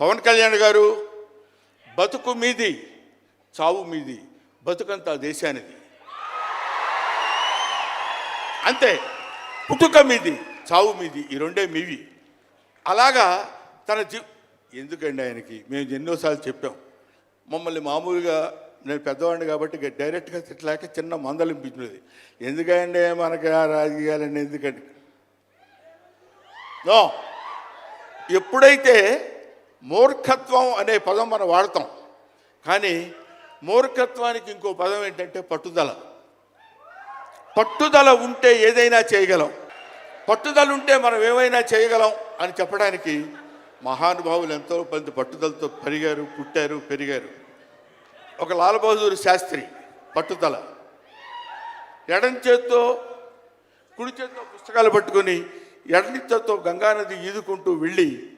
పవన్ కళ్యాణ్ గారు బతుకు మీది చావు మీది బతుకంతా దేశానిది. అంతే పుట్టుక మీది చావు మీది ఈ రెండే మీవి. అలాగా తన జీ ఎందుకండి ఆయనకి? మేము ఎన్నోసార్లు చెప్పాం. మమ్మల్ని మామూలుగా నేను పెద్దవాడిని కాబట్టి డైరెక్ట్గా తిట్టలేక చిన్న మందలింపించినది ఎందుకండి మనకి రాజకీయాలండి ఎందుకండి? నో. ఎప్పుడైతే మూర్ఖత్వం అనే పదం మనం వాడతాం. కానీ మూర్ఖత్వానికి ఇంకో పదం ఏంటంటే పట్టుదల. పట్టుదల ఉంటే ఏదైనా చేయగలం. పట్టుదల ఉంటే మనం ఏమైనా చేయగలం అని చెప్పడానికి మహానుభావులు ఎంతో మంది పట్టుదలతో పెరిగారు పుట్టారు పెరిగారు. ఒక లాల్ బహదూర్ శాస్త్రి పట్టుదల. ఎడం చేత్తో కుడి చేత్తో పుస్తకాలు పట్టుకొని ఎడని చేత్తో గంగానది ఈదుకుంటూ వెళ్ళి